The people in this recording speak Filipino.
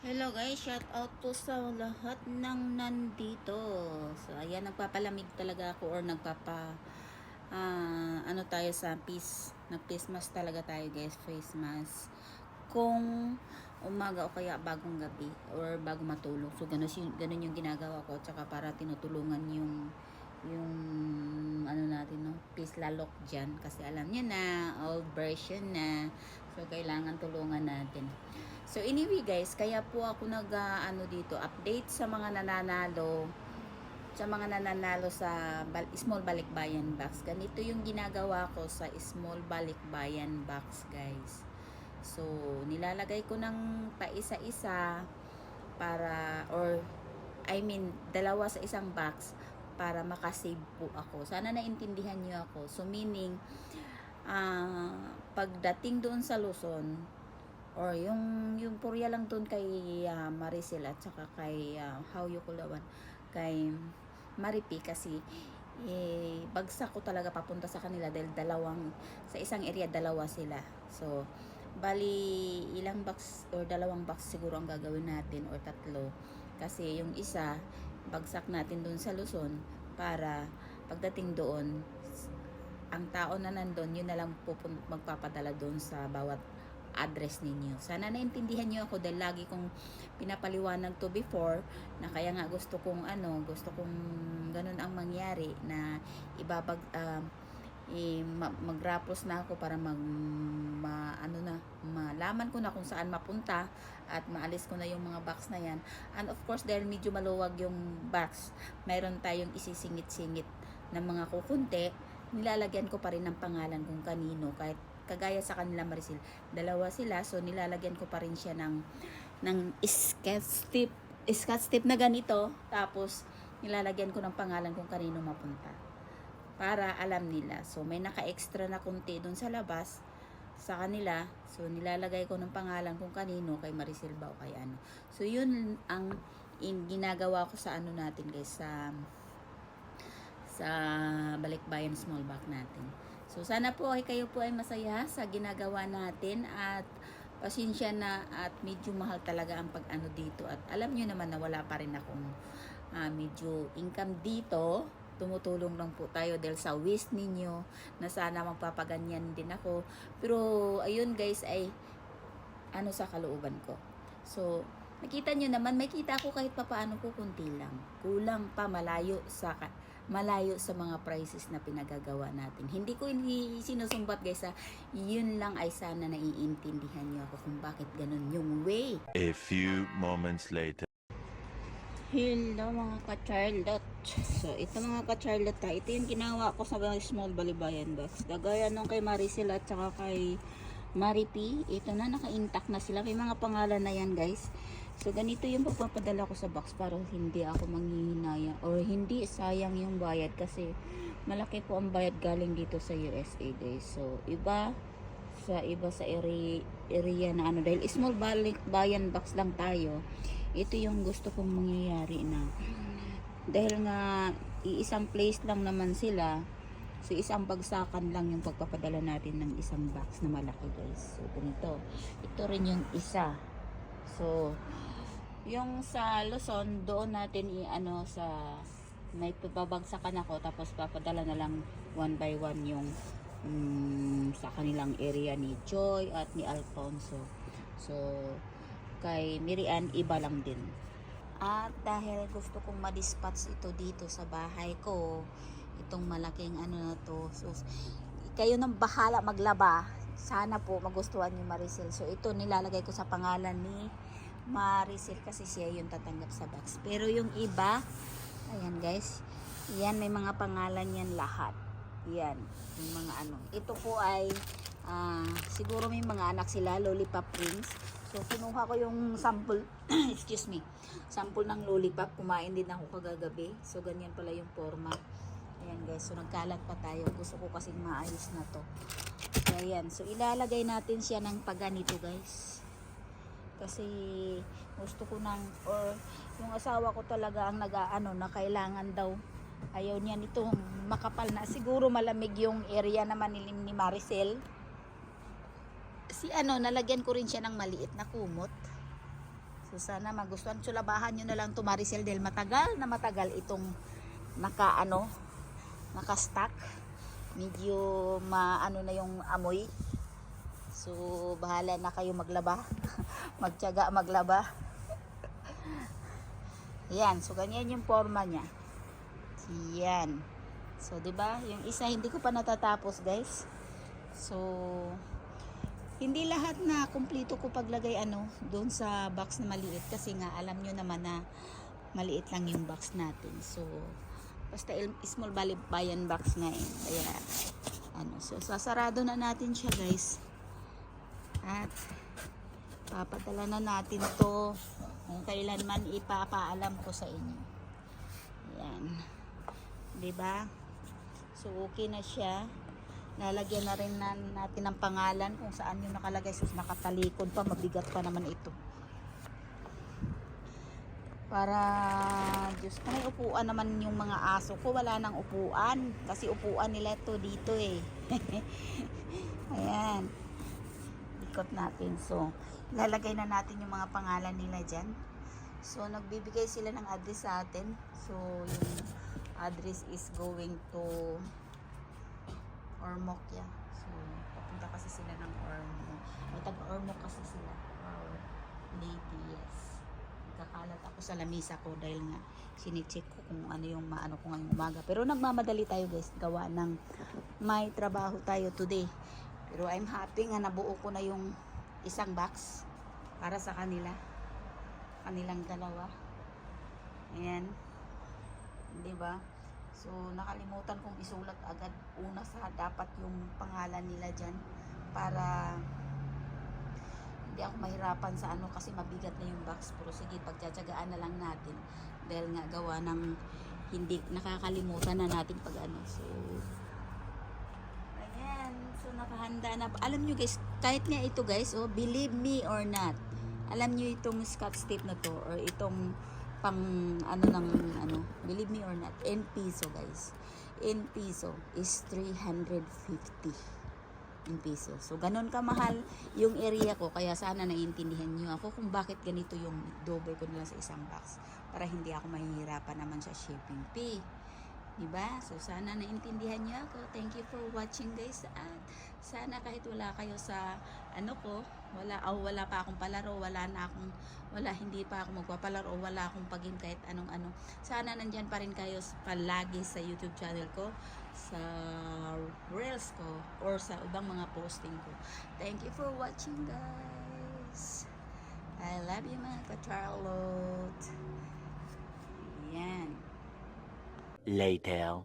Hello guys, shout out po sa lahat ng nandito. So ayan, nagpapalamig talaga ako or nagpapa ah, ano tayo sa peace, nag-face mask talaga tayo guys, face mask. Kung umaga o kaya bagong gabi or bago matulog. So ganun, ganun yung ginagawa ko tsaka para tinutulungan yung yung ano natin no, peace lalok dyan kasi alam niyo na, old version na. So kailangan tulungan natin. So anyway guys, kaya po ako nag ah, ano dito, update sa mga nananalo sa mga nananalo sa bal- small balikbayan box. Ganito yung ginagawa ko sa small balikbayan box, guys. So, nilalagay ko ng paisa-isa para or I mean, dalawa sa isang box para makasave po ako. Sana naintindihan niyo ako. So, meaning, ah pagdating doon sa Luzon, or yung yung purya lang doon kay ah, Maricel at saka kay uh, Hauyo Kulawan kay Maripi kasi eh, bagsak ko talaga papunta sa kanila dahil dalawang sa isang area dalawa sila. So bali ilang box or dalawang box siguro ang gagawin natin or tatlo. Kasi yung isa bagsak natin doon sa Luzon para pagdating doon ang tao na nandun yun na lang pupun- magpapadala doon sa bawat address ninyo. Sana naintindihan niyo ako dahil lagi kong pinapaliwanag to before na kaya nga gusto kong ano, gusto kong ganun ang mangyari na ibabag i, ma- magrapos na ako para mag ma, ano na malaman ko na kung saan mapunta at maalis ko na yung mga box na yan and of course dahil medyo maluwag yung box mayroon tayong isisingit-singit ng mga kukunti nilalagyan ko pa rin ng pangalan kung kanino kahit kagaya sa kanila Maricel. Dalawa sila so nilalagyan ko pa rin siya ng ng sketch tip sketch tip na ganito. Tapos nilalagyan ko ng pangalan kung kanino mapunta. Para alam nila. So may naka-extra na kunti doon sa labas sa kanila. So nilalagay ko ng pangalan kung kanino kay Maricel ba o kay ano. So yun ang in, ginagawa ko sa ano natin guys sa sa balikbayan small back natin So sana po ay kayo po ay masaya sa ginagawa natin at pasensya na at medyo mahal talaga ang pag-ano dito. At alam nyo naman na wala pa rin akong ah, medyo income dito. Tumutulong lang po tayo dahil sa wish ninyo na sana magpapaganyan din ako. Pero ayun guys ay ano sa kalooban ko. So nakita nyo naman may kita ako kahit papaano ko kunti lang. Kulang pa malayo sa malayo sa mga prices na pinagagawa natin. Hindi ko hindi sinusumbat guys ha. Yun lang ay sana naiintindihan niyo ako kung bakit ganun yung way. A few moments later. Hello mga ka-Charlotte. So ito mga ka-Charlotte ha. Ito yung ginawa ko sa mga small balibayan box. Gagaya nung kay Maricel at saka kay Maripi. Ito na naka-intact na sila. May mga pangalan na yan guys. So ganito yung pagpapadala ko sa box para hindi ako manghihinaya or hindi sayang yung bayad kasi malaki po ang bayad galing dito sa USA guys. So iba sa iba sa area, area na ano dahil small balik bayan box lang tayo. Ito yung gusto kong mangyayari na dahil nga iisang place lang naman sila So, isang bagsakan lang yung pagpapadala natin ng isang box na malaki guys. So, ganito. Ito rin yung isa. So, yung sa Luzon, doon natin i-ano sa may babagsakan ako tapos papadala na lang one by one yung mm, sa kanilang area ni Joy at ni Alfonso. So, kay Miriam, iba lang din. At dahil gusto kong madispatch ito dito sa bahay ko, itong malaking ano na to. So, kayo nang bahala maglaba. Sana po magustuhan niyo Maricel. So, ito nilalagay ko sa pangalan ni Maricel kasi siya yung tatanggap sa box. Pero yung iba, ayan guys, yan may mga pangalan yan lahat. Yan, yung mga ano. Ito po ay, ah, siguro may mga anak sila, Lollipop Prince. So, kinuha ko yung sample, excuse me, sample ng lollipop. Kumain din ako kagagabi. So, ganyan pala yung forma. Ayan guys, so nagkalat pa tayo. Gusto ko kasing maayos na to. So, ayan. So, ilalagay natin siya ng paganito guys. Kasi, gusto ko nang, or yung asawa ko talaga ang nag-ano na kailangan daw ayaw niya nitong makapal na siguro malamig yung area naman ni, ni Maricel si ano nalagyan ko rin siya ng maliit na kumot So sana magustuhan. Sulabahan nyo na lang to Maricel dahil matagal na matagal itong naka ano, naka-stack. Medyo maano na yung amoy. So bahala na kayo maglaba. Magtiyaga maglaba. Yan, so ganyan yung forma niya. Yan. So 'di ba? Yung isa hindi ko pa natatapos, guys. So hindi lahat na kumpleto ko paglagay ano doon sa box na maliit kasi nga alam nyo naman na maliit lang yung box natin. So basta small bayan box nga eh. Kaya ano, so sasarado na natin siya, guys. At papadala na natin to kung kailanman ipapaalam ko sa inyo. Yan. 'Di ba? So okay na siya. Lalagyan na rin na, natin ng pangalan kung saan yung nakalagay. Sus, nakatalikod pa. Mabigat pa naman ito. Para, Diyos ko, may upuan naman yung mga aso ko. Wala nang upuan. Kasi upuan nila ito dito eh. Ayan. Ikot natin. So, lalagay na natin yung mga pangalan nila dyan. So, nagbibigay sila ng address sa atin. So, yung address is going to Ormoc ya. So, papunta kasi sila ng Ormoc. May taga-Ormoc kasi sila. Or lady, yes. Nagkakalat ako sa lamisa ko dahil nga sinicheck ko kung ano yung maano ko ngayong umaga. Pero nagmamadali tayo guys. Gawa ng may trabaho tayo today. Pero I'm happy nga nabuo ko na yung isang box para sa kanila. Kanilang dalawa. Ayan. Di ba? So, nakalimutan kong isulat agad una sa dapat yung pangalan nila dyan para hindi ako mahirapan sa ano kasi mabigat na yung box. Pero sige, pagtsatsagaan na lang natin dahil nga gawa ng hindi nakakalimutan na natin pag ano. So, nakahanda na. Alam nyo guys, kahit nga ito guys, oh, believe me or not, alam nyo itong scotch tape na to or itong pang ano ng ano believe me or not in piso guys. In piso is 350 in piso. So ganun kamahal yung area ko kaya sana naiintindihan nyo ako kung bakit ganito yung double ko nila sa isang box para hindi ako mahihirapan naman sa shipping fee Diba? So, sana naintindihan niyo ako. Thank you for watching guys. At sana kahit wala kayo sa ano ko, wala, oh, wala pa akong palaro, wala na akong, wala, hindi pa ako magpapalaro, wala akong pagin kahit anong ano. Sana nandyan pa rin kayo palagi sa YouTube channel ko, sa Reels ko, or sa ibang mga posting ko. Thank you for watching guys. I love you mga ka-Charlotte. Yan. Later.